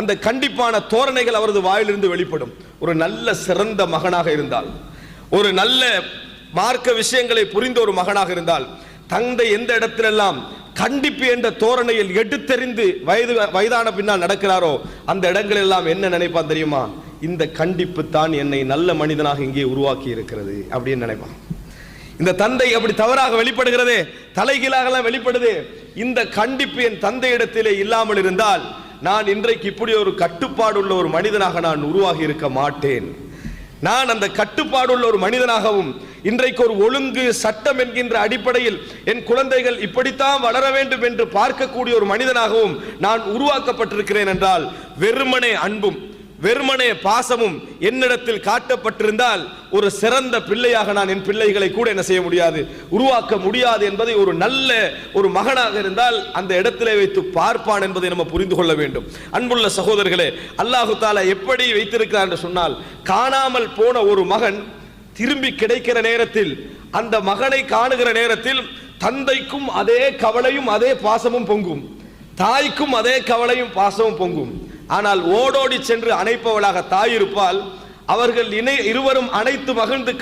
அந்த கண்டிப்பான தோரணைகள் அவரது வாயிலிருந்து வெளிப்படும். ஒரு நல்ல சிறந்த மகனாக இருந்தால் ஒரு நல்ல மார்க்க விஷயங்களை புரிந்த ஒரு மகனாக இருந்தால் தந்தை எந்த இடத்திலெல்லாம் கண்டிப்பு என்ற தோரணையில் எடுத்தெறிந்து வயது வயதான பின்னால் நடக்கிறாரோ அந்த இடங்கள் எல்லாம் என்ன நினைப்பான் தெரியுமா? இந்த கண்டிப்பு தான் என்னை நல்ல மனிதனாக இங்கே உருவாக்கி இருக்கிறது அப்படின்னு நினைப்பான். இந்த தந்தை அப்படி தவறாக வெளிப்படுகிறதே தலைகீழாகலாம் வெளிப்படுது. இந்த கண்டிப்பு என் தந்தையிடத்திலே இல்லாமல் இருந்தால் நான் இன்றைக்கு இப்படி ஒரு கட்டுப்பாடு உள்ள ஒரு மனிதனாக நான் உருவாகி இருக்க மாட்டேன். நான் அந்த கட்டுப்பாடுள்ள ஒரு மனிதனாகவும் இன்றைக்கு ஒரு ஒழுங்கு சட்டம் என்கின்ற அடிப்படையில் என் குழந்தைகள் இப்படித்தான் வளர வேண்டும் என்று பார்க்கக்கூடிய ஒரு மனிதனாகவும் நான் உருவாக்கப்பட்டிருக்கிறேன் என்றால் வெறுமனே அன்பும் வெறுமனே பாசமும் என்னிடத்தில் காட்டப்பட்டிருந்தால் ஒரு சிறந்த பிள்ளையாக நான் என் பிள்ளைகளை கூட என்ன செய்ய முடியாது உருவாக்க முடியாது என்பதை ஒரு நல்ல ஒரு மகனாக இருந்தால் அந்த இடத்திலே வைத்து பார்ப்பான் என்பதை நம்ம புரிந்து கொள்ள வேண்டும். அன்புள்ள சகோதரர்களே அல்லாஹு தாலா எப்படி வைத்திருக்கிறார் என்று சொன்னால் காணாமல் போன ஒரு மகன் திரும்பி கிடைக்கிற நேரத்தில் அந்த மகனை காணுகிற நேரத்தில் தந்தைக்கும் அதே கவலையும் அதே பாசமும் பொங்கும். தாய்க்கும் அதே கவலையும் பாசமும் பொங்கும். ஆனால் ஓடோடி சென்று அணைப்பவளாக தாய் இருப்பால் அவர்கள் இணை இருவரும் அனைத்து மகிழ்ந்து